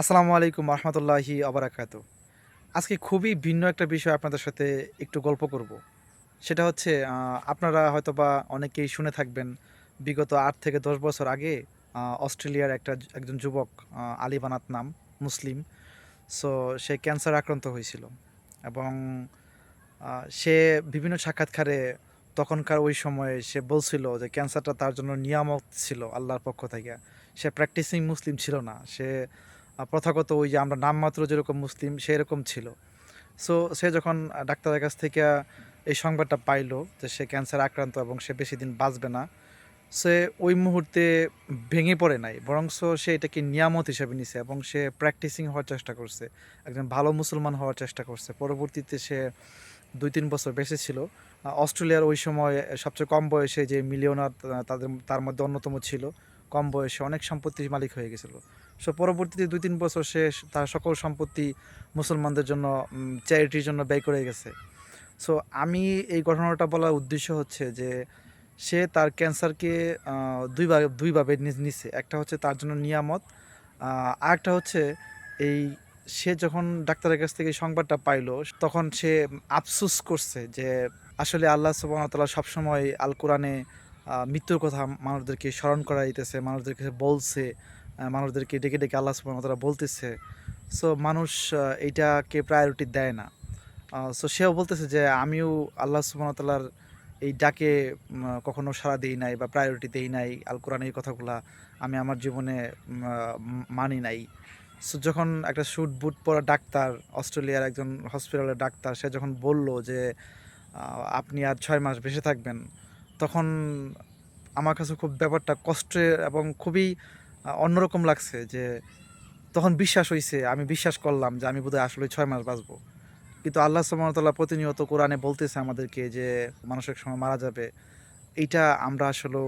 আসসালামু আলাইকুম রহমতুল্লাহি আবরাকাত। আজকে খুবই ভিন্ন একটা বিষয় আপনাদের সাথে একটু গল্প করব। সেটা হচ্ছে আপনারা হয়তোবা অনেকেই শুনে থাকবেন, বিগত আট থেকে দশ বছর আগে অস্ট্রেলিয়ার একটা একজন যুবক আলী বানাত নাম, মুসলিম, সো সে ক্যান্সার আক্রান্ত হয়েছিল এবং সে বিভিন্ন সাক্ষাৎকারে তখনকার ওই সময়ে সে বলছিল যে ক্যান্সারটা তার জন্য নিয়ামক ছিল আল্লাহর পক্ষ থেকে। সে প্র্যাকটিসিং মুসলিম ছিল না। সে প্রথাগত ওই যে আমরা নামমাত্র যেরকম মুসলিম, সেরকম ছিল। সো সে যখন ডাক্তারের কাছ থেকে এই সংবাদটা পাইলো যে সে ক্যান্সার আক্রান্ত এবং সে বেশি দিন বাঁচবে না, সে ওই মুহূর্তে ভেঙে পড়ে নাই। বরং সে এটাকে নিয়ামত হিসেবে নিছে এবং সে প্র্যাকটিসিং হওয়ার চেষ্টা করছে, একজন ভালো মুসলমান হওয়ার চেষ্টা করছে। পরবর্তীতে সে দুই তিন বছর বেঁচে ছিল। অস্ট্রেলিয়ার ওই সময় সবচেয়ে কম বয়সে যে মিলিয়নার তাদের, তার মধ্যে অন্যতম ছিল কম বয়সে অনেক সম্পত্তির মালিক হয়ে গেছিল। সো পরবর্তীতে দুই তিন বছর সে তার সকল সম্পত্তি মুসলমানদের জন্য চ্যারিটির জন্য ব্যয় করে গেছে। সো আমি এই ঘটনাটা বলার উদ্দেশ্য হচ্ছে যে, সে তার ক্যান্সারকে দুইভাবে দুইভাবে নিছে। একটা হচ্ছে তার জন্য নিয়ামত আর একটা হচ্ছে এই সে যখন ডাক্তারের কাছ থেকে সংবাদটা পাইলো, তখন সে আফসুস করছে যে, আসলে আল্লাহ সুবাহতাল্লাহ সবসময় আল কোরআনে মৃত্যুর কথা মানুষদেরকে স্মরণ করা দিতেছে মানুষদেরকে বলছে মানুষদেরকে ডেকে ডেকে আল্লাহ সুবাহতাল্লাহ বলতেছে। সো মানুষ এইটাকে প্রায়োরিটি দেয় না। সো সেও বলতেছে যে, আমিও আল্লাহ সুবাহতাল্লাহর এই ডাকে কখনো সাড়া দিই নাই বা প্রায়োরিটি দেই নাই আল কোরআন এই কথাগুলা আমি আমার জীবনে মানি নাই। সো যখন একটা শুট বুট পরা ডাক্তার, অস্ট্রেলিয়ার একজন হসপিটালের ডাক্তার, সে যখন বলল যে আপনি আর ছয় মাস বেঁচে থাকবেন তখন আমার কাছে খুব ব্যাপারটা কষ্টের এবং খুবই অন্যরকম লাগছে যে তখন বিশ্বাস হইছে, আমি বিশ্বাস করলাম যে আমি বোধহয় আসলে ছয় মাস বাঁচবো। কিন্তু আল্লাহ সুবহানাহু প্রতিনিয়ত কোরআনে বলতেছে আমাদেরকে যে মানুষের সময় মারা যাবে। এইটা আমরা আসলে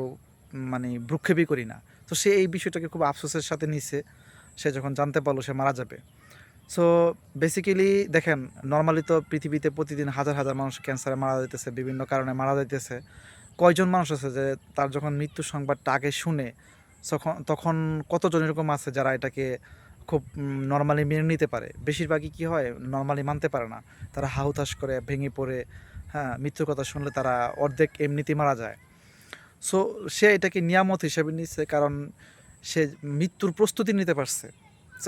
মানে ভ্রুক্ষেপই করি না। তো সে এই বিষয়টাকে খুব আফসোসের সাথে নিছে। সে যখন জানতে পারল সে মারা যাবে। সো বেসিক্যালি দেখেন নর্মালি তো পৃথিবীতে প্রতিদিন হাজার হাজার মানুষ ক্যান্সারে মারা যাইতেছে, বিভিন্ন কারণে মারা যাইতেছে। কয়জন মানুষ আছে যে তার যখন মৃত্যুর সংবাদটা আগে শুনে তখন তখন কতজন এরকম আছে যারা এটাকে খুব নর্মালি মেনে নিতে পারে? বেশিরভাগই কি হয় নর্মালি মানতে পারে না। তারা হাহুতাশ করে, ভেঙে পড়ে হ্যাঁ মৃত্যুর কথা শুনলে তারা অর্ধেক এমনিতেই মারা যায়। সো সে এটাকে নিয়ামত হিসেবে নিচ্ছে কারণ সে মৃত্যুর প্রস্তুতি নিতে পারছে।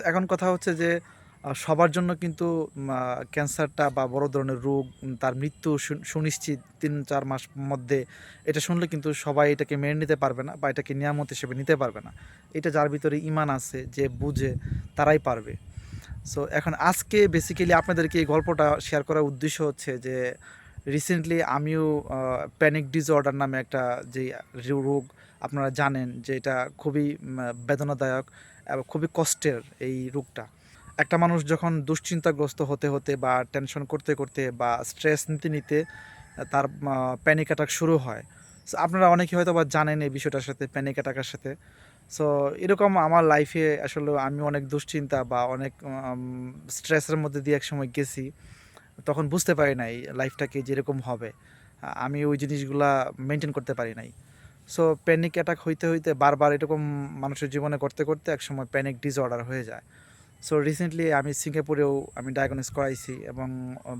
এখন কথা হচ্ছে যে সবার জন্য কিন্তু ক্যান্সারটা বা বড় ধরনের রোগ তার মৃত্যু সুনিশ্চিত তিন, চার মাস মধ্যে এটা শুনলে কিন্তু সবাই এটাকে মেনে নিতে পারবে না বা এটাকে নিয়ামত হিসেবে নিতে পারবে না। এটা যার ভিতরে ইমান আছে, যে বুঝে তারাই পারবে। সো এখন আজকে বেসিক্যালি আপনাদেরকে এই গল্পটা শেয়ার করার উদ্দেশ্য হচ্ছে যে রিসেন্টলি আমিও প্যানিক ডিসঅর্ডার নামে একটা যে রোগ আপনারা জানেন যে এটা খুবই বেদনাদায়ক এবং খুবই কষ্টের এই রোগটা। একটা মানুষ যখন দুশ্চিন্তাগ্রস্ত হতে হতে বা টেনশন করতে করতে বা স্ট্রেস নিতে নিতে তার প্যানিক অ্যাটাক শুরু হয়। সো আপনারা অনেকে হয়তো বা জানেন এই বিষয়টার সাথে প্যানিক অ্যাটাকের সাথে। সো এরকম আমার লাইফে আসলে আমি অনেক দুশ্চিন্তা বা অনেক স্ট্রেসের মধ্যে দিয়ে এক সময় গেছি। তখন বুঝতে পারি নাই লাইফটাকে যেরকম হবে। আমি ওই জিনিসগুলা মেনটেন করতে পারি নাই। সো প্যানিক অ্যাটাক হইতে হইতে বারবার এরকম মানুষের জীবনে করতে করতে একসময় প্যানিক ডিসঅর্ডার হয়ে যায়। সো রিসেন্টলি আমি সিঙ্গাপুরেও আমি ডায়াগনোস করাইছি এবং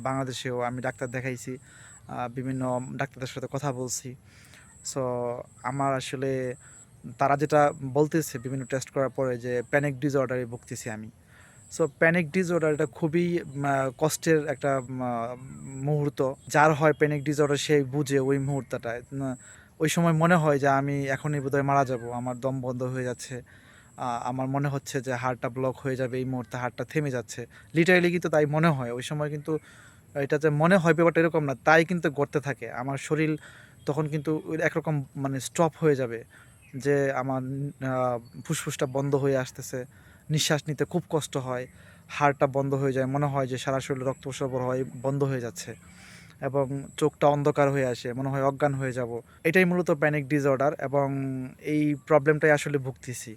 বাংলাদেশেও আমি ডাক্তার দেখাইছি বিভিন্ন ডাক্তারদের সাথে কথা বলছি। সো আমার আসলে তারা যেটা বলতেছে বিভিন্ন টেস্ট করার পরে যে প্যানিক ডিসঅর্ডারে ভুগতেছি আমি। সো প্যানিক ডিসঅর্ডার এটা খুবই কষ্টের একটা মুহূর্ত। যার হয় প্যানিক ডিসঅর্ডার সেই বুঝে ওই মুহূর্তটায়। ওই সময় মনে হয় যে আমি এখনই বোধহয় মারা যাব, আমার দম বন্ধ হয়ে যাচ্ছে। আমার মনে হচ্ছে যে হার্টটা ব্লক হয়ে যাবে, এই মুহূর্তে হার্টটা থেমে যাচ্ছে। লিটারেলি কিন্তু তাই মনে হয়। ওই সময় কিন্তু এটা যে মনে হয় ব্যাপারটা এরকম না, তাই কিন্তু গড়তে থাকে। আমার শরীর তখন কিন্তু একরকম মানে স্টপ হয়ে যাবে যে আমার ফুসফুসটা বন্ধ হয়ে আসতেছে। নিঃশ্বাস নিতে খুব কষ্ট হয়। হাড়টা বন্ধ হয়ে যায়। মনে হয় যে সারা শরীরে রক্ত সরবরাহ হয়, বন্ধ হয়ে যাচ্ছে। এবং চোখটা অন্ধকার হয়ে আসে, মনে হয় অজ্ঞান হয়ে যাব। এটাই মূলত প্যানিক ডিসঅর্ডার এবং এই প্রবলেমটাই আসলে ভুগতেছি।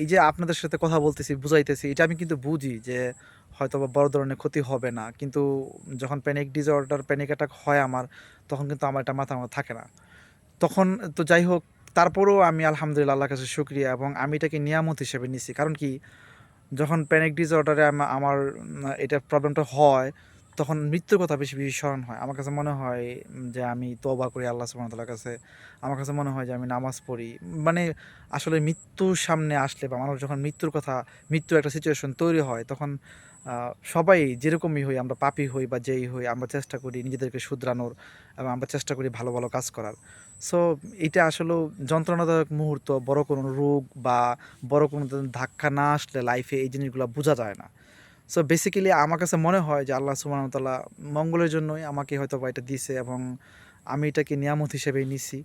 এই যে আপনাদের সাথে কথা বলতেছি, বুঝাইতেছি, এটা আমি কিন্তু বুঝি যে হয়তো বা বড় ধরনের ক্ষতি হবে না। কিন্তু যখন প্যানিক ডিসঅর্ডার প্যানিক অ্যাটাক হয় আমার, তখন কিন্তু আমার এটা মাথা আমার থাকে না। তখন তো যাই হোক, তারপরেও আমি আলহামদুলিল্লাহ আল্লাহর কাছে শুক্রিয়া এবং আমি এটাকে নিয়ামত হিসেবে নিছি। কারণ কি, যখন প্যানিক ডিসঅর্ডারে আমার এটা প্রবলেমটা হয় তখন মৃত্যুর কথা বেশি বেশি স্মরণ হয়। আমার কাছে মনে হয় যে আমি তওবা করি আল্লাহ সুবহানাহু কাছে। আমার কাছে মনে হয় যে আমি নামাজ পড়ি। মানে আসলে মৃত্যুর সামনে আসলে বা মানুষ যখন মৃত্যুর কথা, মৃত্যুর একটা সিচুয়েশন তৈরি হয়, তখন সবাই যেরকমই হই আমরা পাপি হই বা যেই হই আমরা চেষ্টা করি নিজেদেরকে শুধরানোর এবং আমরা চেষ্টা করি ভালো ভালো কাজ করার। সো এটা আসলে যন্ত্রণাদায়ক মুহূর্ত। বড় কোনো রোগ বা বড় কোনো ধাক্কা না আসলে লাইফে এই জিনিসগুলো বোঝা যায় না। সো বেসিক্যালি আমার কাছে মনে হয় যে আল্লাহ ওয়া মঙ্গলের জন্যই আমাকে হয়তো বা এটা দিছে এবং আমি এটাকে নিয়ামত হিসেবেই নিছি।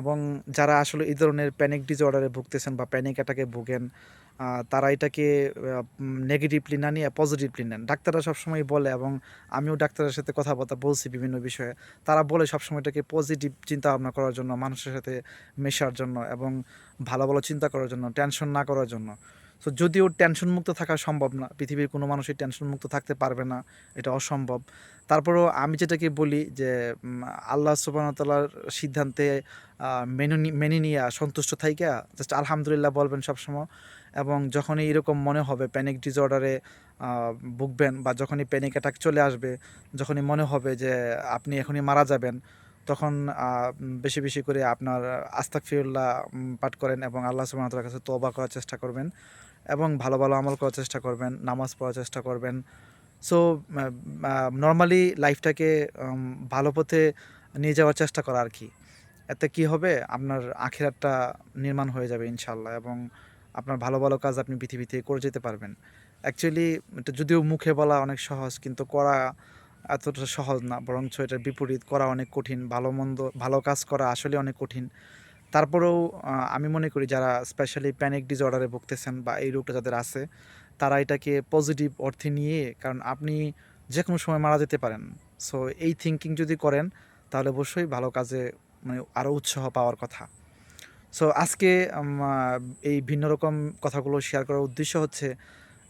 এবং যারা আসলে এই ধরনের প্যানিক ডিসঅর্ডারে ভুগতেছেন বা প্যানিক অ্যাটাকে ভুগেন তারা এটাকে নেগেটিভলি না নিয়ে পজিটিভলি নেন। ডাক্তাররা সবসময় বলে এবং আমিও ডাক্তারের সাথে কথাবার্তা বলছি বিভিন্ন বিষয়ে, তারা বলে সবসময় এটাকে পজিটিভ চিন্তা ভাবনা করার জন্য, মানুষের সাথে মেশার জন্য এবং ভালো ভালো চিন্তা করার জন্য টেনশন না করার জন্য। তো যদিও টেনশনমুক্ত থাকা সম্ভব না, পৃথিবীর কোনো মানুষই টেনশনমুক্ত থাকতে পারবে না, এটা অসম্ভব। তারপরেও আমি যেটাকে বলি যে আল্লাহ সুবাহতাল্লার সিদ্ধান্তে মেনে মেনে নিয়ে সন্তুষ্ট থাইকা জাস্ট আলহামদুলিল্লাহ বলবেন সবসময়। এবং যখনই এরকম মনে হবে প্যানিক ডিসঅর্ডারে ভুগবেন বা যখনই প্যানিক অ্যাটাক চলে আসবে, যখনই মনে হবে যে, আপনি এখনই মারা যাবেন, তখন বেশি বেশি করে আপনার আস্তাক ফিরুল্লাহ পাঠ করেন এবং আল্লাহ সুবাহতাল্লার কাছে তোবা করার চেষ্টা করবেন। এবং ভালো ভালো আমল করার চেষ্টা করবেন, নামাজ পড়ার চেষ্টা করবেন। সো নর্মালি লাইফটাকে ভালো পথে নিয়ে যাওয়ার চেষ্টা করা আর কি। এতে কি হবে? আপনার আখিরাতটা নির্মাণ হয়ে যাবে ইনশাল্লাহ এবং আপনার ভালো ভালো কাজ আপনি পৃথিবীতে করে যেতে পারবেন। অ্যাকচুয়ালি এটা যদিও মুখে বলা অনেক সহজ কিন্তু করা এতটা সহজ না, বরঞ্চ এটার বিপরীত করা অনেক কঠিন। ভালো মন্দ, ভালো কাজ করা আসলে অনেক কঠিন। তারপরেও আমি মনে করি যারা স্পেশালি প্যানিক ডিসঅর্ডারে ভুগতেছেন বা এই রোগটা যাদের আছে, তারা এটাকে পজিটিভ অর্থে নিয়ে, কারণ আপনি যে কোনো সময় মারা যেতে পারেন। সো এই থিঙ্কিং যদি করেন, তাহলে অবশ্যই ভালো কাজে মানে আরও উৎসাহ পাওয়ার কথা। সো আজকে এই ভিন্ন রকম কথাগুলো শেয়ার করার উদ্দেশ্য হচ্ছে,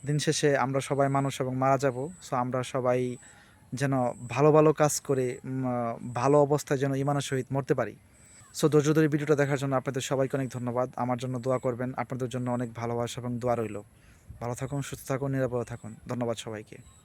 দিন শেষে আমরা সবাই মানুষ এবং মারা যাব। সো আমরা সবাই যেন ভালো ভালো কাজ করে ভালো অবস্থায় যেন ইমানের সহিত মরতে পারি। সো ধৈর্য ধরে ভিডিওটা দেখার জন্য আপনাদের সবাইকে অনেক ধন্যবাদ। আমার জন্য দোয়া করবেন। আপনাদের জন্য অনেক ভালোবাসা এবং দোয়া রইল। ভালো থাকুন, সুস্থ থাকুন, নিরাপদে থাকুন। ধন্যবাদ সবাইকে।